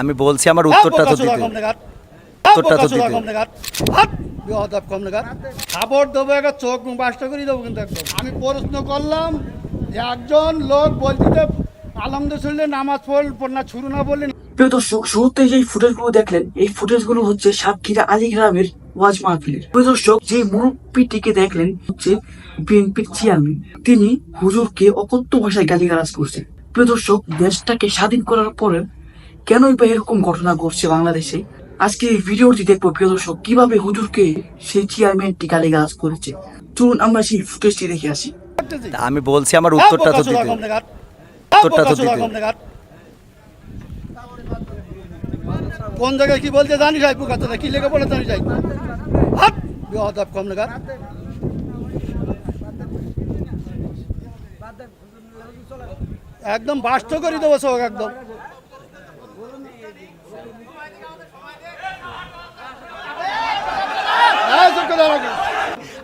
আমি বলছি আমার উত্তরটা তো দিতে। উত্তরটা তো দিতে। খাবার দেবো একটা চোখ মুখ বাসটা করে দেবো কিন্তু একদম। আমি প্রশ্ন করলাম যে একজন লোক বলতে আলহামদুলিল্লাহ নামাজ পড় না শুরু না বললেন প্রিয় দর্শক শুরুতে যে ফুটেজগুলো দেখলেন এই ফুটেজগুলো হচ্ছে সাতক্ষীরা আলী গ্রামের ওয়াজ মাহফিলের। প্রিয় দর্শক যে মুরব্বীটিকে দেখলেন হচ্ছে বিএনপির চেয়ারম্যান তিনি হুজুরকে অকথ্য ভাষায় গালিগালাজ করছেন। প্রিয় দর্শক দেশটাকে স্বাধীন করার পরে কেনই বা এরকম ঘটনা ঘটছে বাংলাদেশে? আজকে এই ভিডিওটি দেখব প্রিয় দর্শক কীভাবে হুজুরকে সেই চেয়ারম্যান চেয়ারম্যানটি গালিগালাজ করেছে। চলুন আমরা সেই ফুটেজটি দেখে আসি। আমি বলছি আমার উত্তরটা তো দিতে। উত্তরটা তো দিতে। কোন জায়গায় কি বলতে জানি যাই পুকাতে না কি লেগে বলে জানি যাই। হাট বিহদাব কম নাগাদ একদম বাস্ত করে দেবো সব একদম হ্যাঁ, চুপ করে রাখো।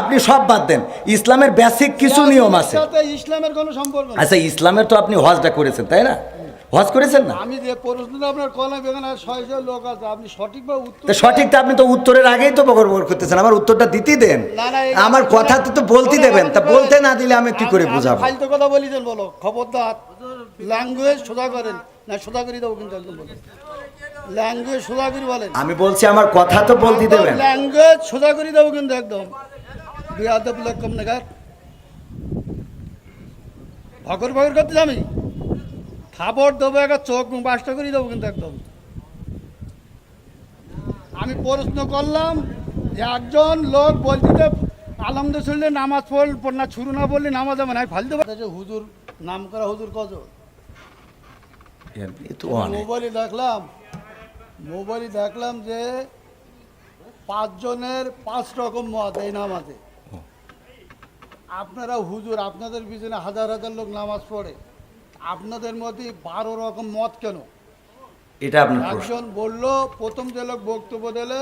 আপনি সব বাদ দেন। ইসলামের বেসিক কিছু নিয়ম আছে। ইসলামের কোনো সম্পর্ক আচ্ছা ইসলামের তো আপনি হজটা করেছেন তাই না? হজ করেছেন না? আমি যে প্রশ্নটা আপনার কলাম এখানে ছয়শো লোক আছে। আপনি সঠিকভাবে উত্তর তা সঠিকটা আপনি তো উত্তরের আগেই তো বকর বকর করতেছেন। আমার উত্তরটা দিতেই দেন। না, না, আমার কথা তো তো বলতে দেবেন। তা বলতে না দিলে আমি কি করে আমি বুঝাবো? ফালতু কথা বলি দেন বলো। খবরদার ল্যাঙ্গুয়েজ সোজা করেন। না সোজা করে দেবো কিন্তু একদম বলেন ল্যাঙ্গুয়েজ সোজা করে বলেন। আমি বলছি আমার কথা তো বলতে দেবেন। ল্যাঙ্গুয়েজ সোজা করে দেবো কিন্তু একদম। বিয়াদব লোক কম নাগাদ ভগর ভগর করতে আমি খাবার দেবো একটা চোখ বাসটা করে দেবো কিন্তু একদম। আমি প্রশ্ন করলাম যে একজন লোক বলতে আলহামদুলিল্লাহ নামাজ পড় পড় না শুরু না বললে নামাজ হবে না ফালতে পারছি হুজুর নাম করা হুজুর কজন? এ তো মোবাইলে দেখলাম মোবাইলে দেখলাম যে পাঁচজনের পাঁচ রকম মত এই নামাজে। আপনারা হুজুর আপনাদের পিছনে হাজার হাজার লোক নামাজ পড়ে আপনাদের মধ্যে বারো রকম মত কেন? এটা একজন বলল প্রথম যে লোক বক্তব্য দিলে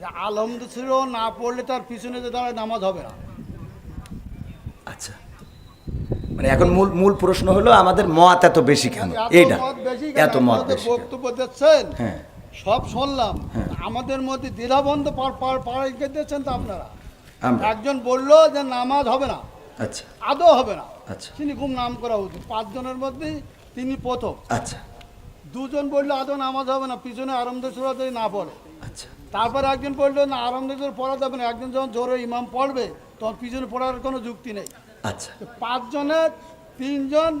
যে ছিল না পড়লে তার পিছনে যে দাঁড়ায় নামাজ হবে না। আচ্ছা। মানে এখন মূল মূল প্রশ্ন হলো আমাদের মত এত বেশি কেন? কেন? এত মত? বক্তব্য দিচ্ছেন। হ্যাঁ। সব শুনলাম। আমাদের মধ্যে দ্বিধাবন্ধ পাড়াই দিচ্ছেন তো আপনারা। একজন বলল যে নামাজ হবে না। আচ্ছা। আদৌ হবে না। আচ্ছা। তিনি খুব নাম করা উচিত। পাঁচজনের মধ্যে তিনি প্রথম। আচ্ছা। দুজন বলল আদৌ নামাজ হবে না? পিছনে আরম্ভ সুরাতে না পড়ে। আচ্ছা। তারপর একজন বলল না আরম্ভ পড়া যাবে না। একজন যখন জোরে ইমাম পড়বে তখন পিছনে পড়ার কোনো যুক্তি নেই। আচ্ছা। পাঁচজনের তিনজন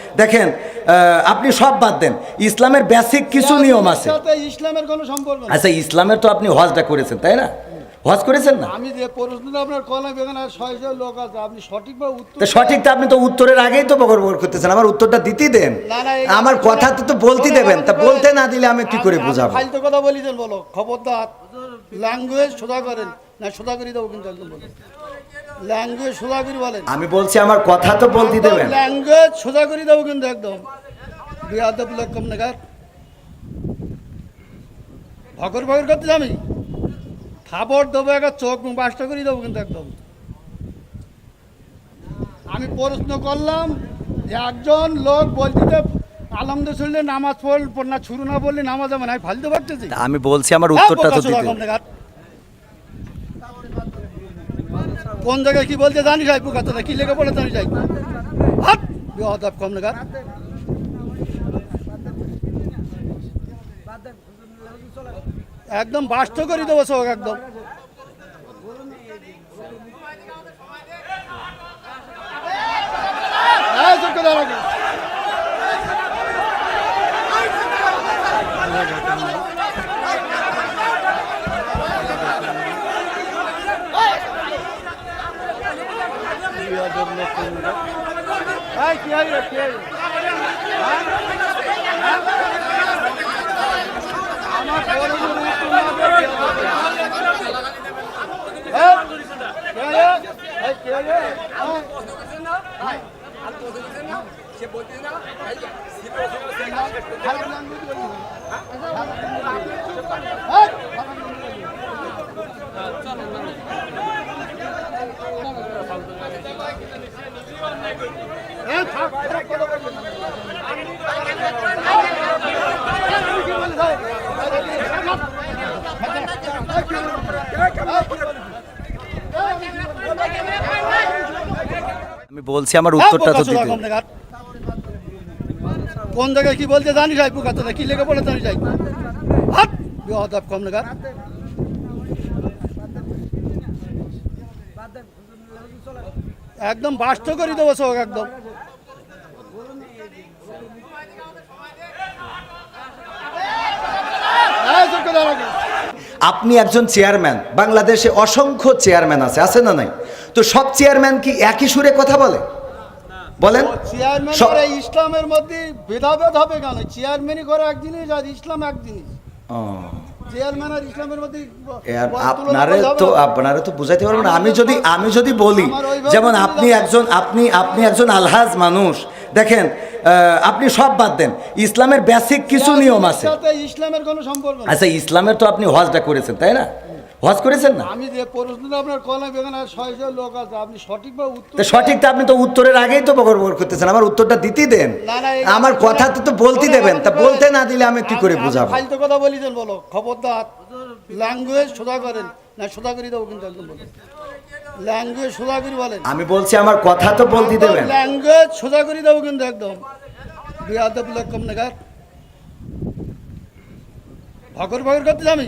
দেখেন আপনি সব বাদ দেন। ইসলামের বেসিক কিছু নিয়ম আছে। ইসলামের কোনো সম্পর্ক আচ্ছা ইসলামের তো আপনি হজটা করেছেন তাই না? হজ করেছেন না? আমি যে প্রশ্নটা আপনার এখানে ছয়শো লোক আছে আপনি সঠিকভাবে উত্তর তা সঠিকটা আপনি তো উত্তরের আগেই তো বকর বকর করতেছেন আমার উত্তরটা দিতেই দেন। আমার কথা তো তো বলতে দেবেন তা বলতে না দিলে আমি কি করে বুঝাবো? ফালতু কথা বলি বলো খবরদার। ল্যাঙ্গুয়েজ সোজা করেন। না সোজা করে দেবো কিন্তু একদম ল্যাঙ্গুয়েজ সোজা করে বলেন। আমি বলছি আমার কথা তো বলতে দেবেন। ল্যাঙ্গুয়েজ সোজা করে দেবো কিন্তু একদম। বিয়াদব লোক কম ভগর ভগর করতে আমি। খাবার দেবো একটা চোখ বাসটা করে দেবো কিন্তু একদম। আমি প্রশ্ন করলাম যে একজন লোক বলতে আলমদের শুনলে নামাজ পড়ল পড়না শুরু না বললে নামাজ আমি ফালতে পারতেছি আমি বলছি আমার উত্তরটা তো দিতে কোন জায়গায় কি বলতে জানিস ভাই পুকাতে কি লেগে পড়ে জানিস ভাই হাট! বেহাদাব কম নাগাদ একদম বাস্ত করে দেবো সব একদম। দাঁড়া। এই, কি হইল, কি হইল? হ্যাঁ? হ্যাঁ? আমার বড় বড় না দিয়ে কি হবে? এই, কি হইল? এই, কি হইল? হ্যাঁ? খারাপ language বলিস না। এই, এই, থাক, থাক, কথা বলবি না। এই, কি বলিস, এই? এই, কি আমি বলছি আমার উত্তরটা তো দিতে। কোন জায়গায়? কি বলতে জানিস ভাই পুকাতে কি লেগে পড়ে জানি হাট বেহাদাব কম নাগাদ। একদম বাস্ত করে দেবো সব একদম। দাঁড়া। আপনি একজন চেয়ারম্যান বাংলাদেশে অসংখ্য চেয়ারম্যান আছে আছে না নাই? তো সব চেয়ারম্যান কি একই সুরে কথা বলে? বলেন। চেয়ারম্যান ইসলামের মধ্যে ভেদাভেদ হবে কেন? চেয়ারম্যানই করে এক জিনিস আর ইসলাম এক জিনিস। আপনারে তো। তো বুঝাইতে আমি যদি আমি যদি বলি যেমন আপনি একজন আপনি আপনি একজন আলহাজ মানুষ। দেখেন আহ, আপনি সব বাদ দেন। ইসলামের বেসিক কিছু নিয়ম আছে। ইসলামের কোনো সম্পর্ক আচ্ছা ইসলামের তো আপনি হজটা করেছেন তাই না? হজ করেছেন না? আমি যে প্রশ্নটা আপনার কলাম এখানে ছয় ছয় লোক আছে আপনি সঠিকভাবে উত্তর তো সঠিক তো আপনি তো উত্তরের আগেই তো বকর করতেছেন আমার উত্তরটা দিতেই দেন। না, না, আমার কথা তো তো বলতে দেবেন তা বলতে না দিলে আমি কি করে বুঝাবো? ফালতু কথা বলি দেন বলো খবরদার। ল্যাঙ্গুয়েজ সোজা করেন। না সোজা করে দেবো কিন্তু একদম বলো। ল্যাঙ্গুয়েজ সোজা করে বলেন। আমি বলছি আমার কথা তো বলতে দেবেন। ল্যাঙ্গুয়েজ সোজা করে দেবো কিন্তু একদম। বিয়াদব লোক কম নাগাদ ভগর ভগর করতে আমি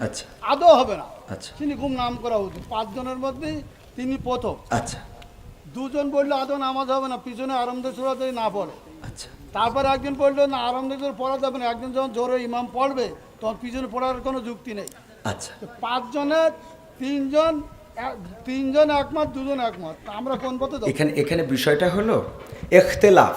আচ্ছা। আদৌ হবে না। আচ্ছা। তিনি খুব নাম করা উচিত। পাঁচজনের মধ্যে তিনি প্রথম। আচ্ছা। দুজন বলল আদৌ নামাজ হবে না? পিছনে আরামদের সুরাতে না পড়ে। আচ্ছা। তারপর একজন বলল না আরামদের সুরা পড়া যাবে না। একজন যখন জোরে ইমাম পড়বে তখন পিছনে পড়ার কোনো যুক্তি নেই। আচ্ছা। পাঁচজনের তিনজন তিনজন একমত দুজন একমত। আমরা কোন পথে এখানে এখানে বিষয়টা হলো এখতেলাফ।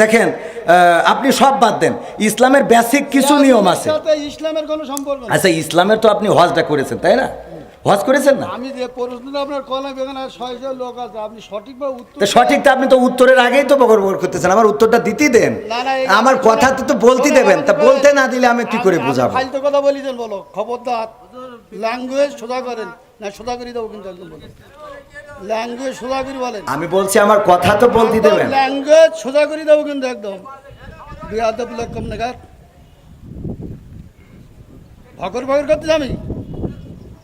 দেখেন আপনি সব বাদ দেন। ইসলামের বেসিক কিছু নিয়ম আছে। ইসলামের কোনো সম্পর্ক আচ্ছা ইসলামের তো আপনি হজটা করেছেন তাই না? হজ করেছেন না? আমি যে প্রশ্নটা আপনার এখানে ছয়শো লোক আছে। আপনি উত্তর তো সঠিক তো আপনি তো উত্তরের আগেই তো বকর বকর করতেছেন আমার উত্তরটা দিতেই দেন। আমার কথা তো বলতে দেবেন তা বলতে না দিলে আমি কি করে বুঝাবো? ফালতু কথা বলিছেন বলো খবরদার। ল্যাঙ্গুয়েজ সোজা করেন। না সোজা করে দেবো কিন্তু একদম বলেন ল্যাঙ্গুয়েজ সোজা করে বলেন। আমি বলছি আমার কথা তো বলতে দেবেন। ল্যাঙ্গুয়েজ সোজা করে দেবো কিন্তু একদম। বিয়াদব লোক কম নাগাদ ভকর ভকর করতে আমি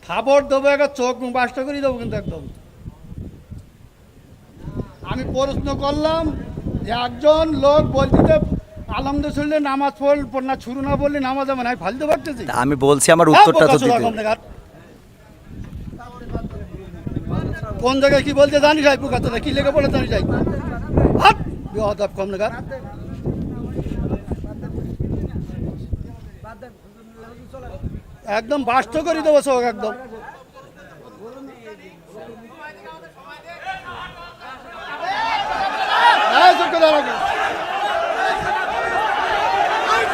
খাবার দেবো একটা চোখ বাসটা করে দেবো কিন্তু একদম। আমি প্রশ্ন করলাম যে একজন লোক বলতে আলমদের শুনলে নামাজ পড় পড় না ছুরু না বললে নামাজ আমার আমি ফালতে পারতেছি আমি বলছি আমার উত্তরটা তো দিতে। কোন জায়গায় কি বলছে জানি যাই পুকাতে কি লেগে বলে জানি যাই হাত কম লেগা একদম বাস্ত করে দেবো সব একদম হ্যাঁ, চুপ করে দাঁড়াও। এই,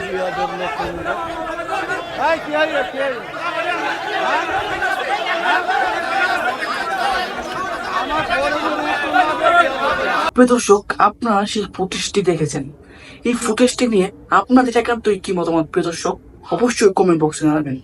কি হয় রে, কি হয় রে? আমার বড় বড় উত্তর না দিয়ে প্রিয় দর্শক আপনারা সেই ফুটেজটি দেখেছেন। এই ফুটেজটি নিয়ে আপনাদের একান্তই কি মতামত প্রিয় দর্শক? অবশ্যই কমেন্ট বক্সে জানাবেন।